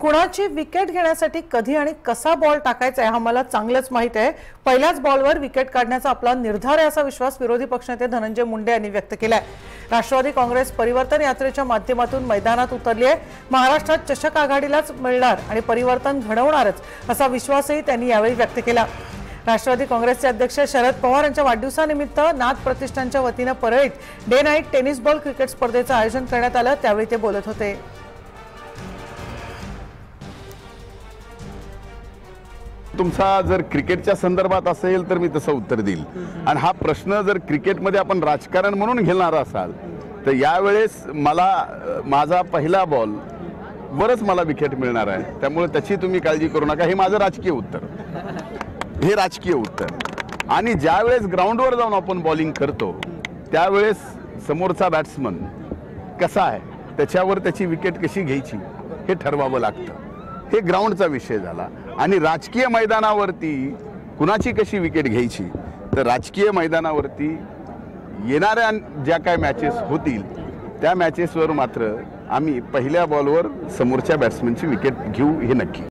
कुणाची विकेट घेण्यासाठी कधी आणि कसा बॉल टाकायचा आहे हा मला चांगलंच माहीत आहे. पहिल्याच बॉलवर विकेट काढण्याचा आपला निर्धार आहे असा विश्वास विरोधी पक्षनेते धनंजय मुंडे यांनी व्यक्त केलाय. राष्ट्रवादी काँग्रेस परिवर्तन यात्रेच्या माध्यमातून मैदानात उतरली आहे. महाराष्ट्रात चषक आघाडीलाच मिळणार आणि परिवर्तन घडवणारच असा विश्वासही त्यांनी यावेळी व्यक्त केला. राष्ट्रवादी काँग्रेसचे अध्यक्ष शरद पवार यांच्या वाढदिवसानिमित्त नाथ प्रतिष्ठानच्या वतीनं परळीत day night tennis ball cricket स्पर्धेचं आयोजन करण्यात आलं त्यावेळी ते बोलत होते. तुमचा जर क्रिकेटच्या संदर्भात असेल तर मी तसं उत्तर देईल. आणि हा प्रश्न जर क्रिकेटमध्ये आपण राजकारण म्हणून घेणार असाल तर यावेळेस मला माझा पहिला बॉल वरच मला विकेट मिळणार आहे. त्यामुळे त्याची तुम्ही काळजी करू नका. हे माझं राजकीय उत्तर. हे राजकीय उत्तर. आणि ज्यावेळेस ग्राउंडवर जाऊन आपण बॉलिंग करतो त्यावेळेस समोरचा बॅट्समन कसा आहे त्याच्यावर त्याची विकेट कशी घ्यायची हे ठरवावं लागतं. हे ग्राउंडचा विषय झाला. आणि राजकीय मैदानावरती कुणाची कशी विकेट घ्यायची? तर राजकीय मैदानावरती येणाऱ्या ज्या काय मॅचेस होतील त्या मॅचेसवर मात्र आम्ही पहिल्या बॉलवर समोरच्या बॅट्समनची विकेट घेऊ हे नक्की.